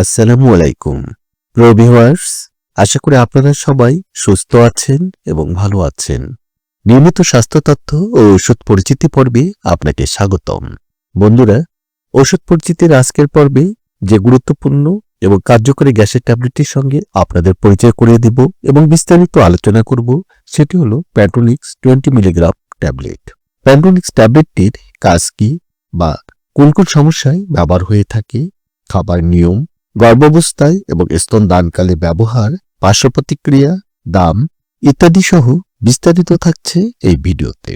আসসালামু আলাইকুম। প্রিয় ভিউয়ার্স, আশা করি আপনারা সবাই সুস্থ আছেন এবং ভালো আছেন। নিয়মিত স্বাস্থ্য তথ্য ও ওষুধ পরিচিতি পর্বে আপনাকে স্বাগতম। বন্ধুরা, ওষুধ পরিচিতির আজকের পর্বে যে গুরুত্বপূর্ণ এবং কার্যকরী গ্যাসের ট্যাবলেটটির সঙ্গে আপনাদের পরিচয় করিয়ে দিব এবং বিস্তারিত আলোচনা করব, সেটি হলো Pantonix twenty milligram tablet. Pantonix ট্যাবলেটটির কাজ কি বা কোন কোন সমস্যায় ব্যবহার হয়ে থাকে, খাবার নিয়ম গর্ভাবস্থায় এবং স্তন দানকালে ব্যবহার পার্শ্ব প্রতিক্রিয়া দাম ইত্যাদি সহ বিস্তারিত থাকছে এই ভিডিওতে।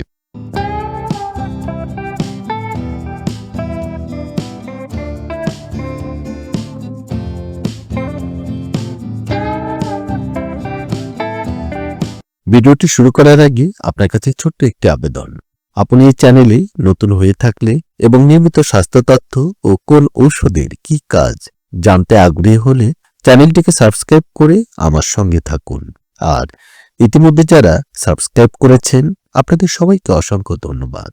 ভিডিওটি শুরু করার আগে আপনার কাছে ছোট্ট একটি আবেদন। আপনি এই চ্যানেলে নতুন হয়ে থাকলে এবং নিয়মিত স্বাস্থ্য তথ্য ও কোন ঔষধের কি কাজ জানতে আগ্রহী হলে চ্যানেলটিকে সাবস্ক্রাইব করে আমার সঙ্গে থাকুন। আর ইতিমধ্যে যারা সাবস্ক্রাইব করেছেন, আপনাদের সবাইকে অসংখ্য ধন্যবাদ।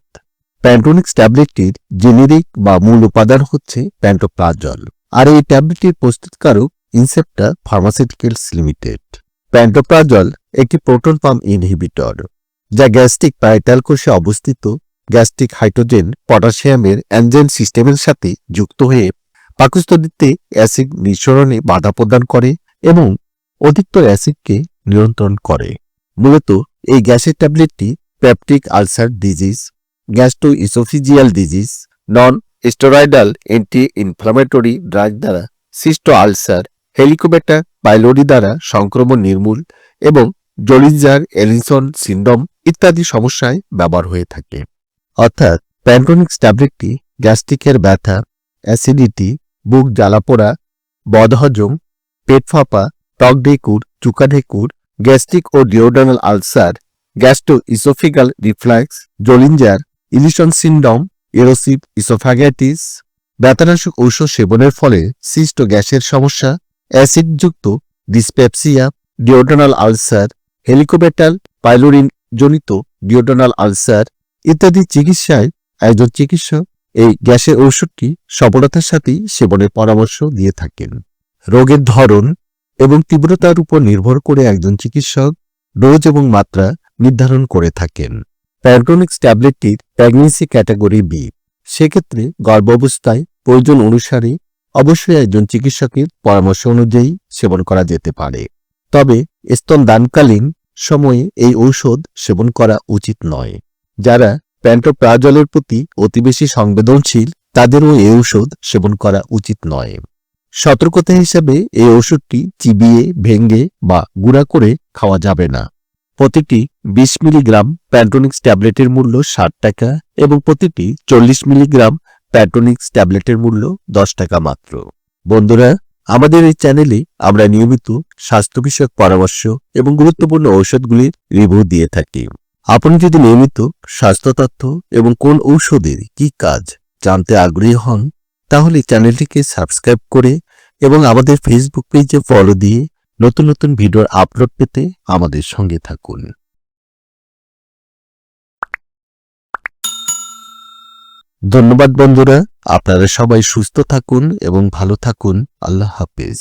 প্যান্টোনিক্স ট্যাবলেটটির জেনেরিক বা মূল উপাদান হচ্ছে প্যান্টোপ্লাজল। আর এই ট্যাবলেটটির প্রস্তুতকারক ইনসেপ্টা ফার্মাসিউটিক্যালস লিমিটেড। প্যান্টোপ্লাজল একটি প্রোটন পাম্প ইনহিবিটর, যা গ্যাস্ট্রিক প্যারাইটাল কোষে অবস্থিত গ্যাস্ট্রিক হাইড্রোজেন পটাশিয়ামের অ্যানজেন সিস্টেমের সাথে যুক্ত হয়ে পাকস্থলিতে অ্যাসিড নিঃসরণে বাধা প্রদান করে এবং অধিকতর অ্যাসিডকে নিয়ন্ত্রণ করে। মূলত এই গ্যাসের ট্যাবলেটটি peptic ulcer disease gastro esophageal disease non steroidal anti inflammatory drug দ্বারা সিস্ট আলসার হেলিকোবেটা পাইলোরি দ্বারা সংক্রমণ নির্মূল এবং জলিজার এলিসন সিন্ড্রোম ইত্যাদি সমস্যায় ব্যবহার হয়ে থাকে। অর্থাৎ প্যান্টোনিক্স ট্যাবলেটটি গ্যাস্ট্রিকের ব্যথা, অ্যাসিডিটি বুক জ্বালাপোড়া, বদহজম, পেট ফাঁপা টক ঢেকুর, চুকা ঢেকুর, গ্যাস্ট্রিক ও duodenal ulcer gastro oesophageal reflux Zollinger Ellison syndrome, erosive oesophagitis ব্যথানাশক ঔষধ সেবনের ফলে সিস্ট গ্যাসের সমস্যা, অ্যাসিডযুক্ত, dyspepsia, duodenal ulcer Helicobacter pylori জনিত ডিওডোনাল আলসার ইত্যাদি চিকিৎসায় একজন চিকিৎসক এই গ্যাসের ঔষধটি সফলতার সাথেই সেবনের পরামর্শ দিয়ে থাকেন। রোগের ধরন এবং তীব্রতার উপর নির্ভর করে একজন চিকিৎসক ডোজ এবং মাত্রা নির্ধারণ করে থাকেন। প্যান্টোনিক্স ট্যাবলেটটির প্রেগনেন্সি ক্যাটাগরি বি। সেক্ষেত্রে গর্ভাবস্থায় প্রয়োজন অনুসারে অবশ্যই একজন চিকিৎসকের পরামর্শ অনুযায়ী সেবন করা যেতে পারে। তবে স্তন দানকালীন সময়ে এই ঔষধ সেবন করা উচিত নয়। যারা প্যান্টোপ্রাজলের প্রতি অতি বেশি সংবেদনশীল, তাদেরও এই ঔষধ সেবন করা উচিত নয়। সতর্কতা হিসেবে এই ওষুধটি চিবিয়ে ভেঙ্গে বা গুঁড়া করে খাওয়া যাবে না। প্রতিটি বিশ মিলিগ্রাম প্যান্টোনিক্স ট্যাবলেটের মূল্য ষাট টাকা এবং প্রতিটি চল্লিশ মিলিগ্রাম প্যান্টোনিক্স ট্যাবলেটের মূল্য দশ টাকা মাত্র। বন্ধুরা, আমাদের এই চ্যানেলে আমরা নিয়মিত স্বাস্থ্য বিষয়ক পরামর্শ এবং গুরুত্বপূর্ণ ঔষধগুলির রিভিউ দিয়ে থাকি। আপনি যদি নিয়মিত স্বাস্থ্য তথ্য এবং কোন ঔষধের কি কাজ জানতে আগ্রহী হন, তাহলে চ্যানেলটিকে সাবস্ক্রাইব করে এবং আমাদের ফেসবুক পেজে ফলো দিয়ে নতুন নতুন ভিডিওর আপলোড পেতে আমাদের সঙ্গে থাকুন। ধন্যবাদ বন্ধুরা, আপনারা সবাই সুস্থ থাকুন এবং ভালো থাকুন। আল্লাহ হাফিজ।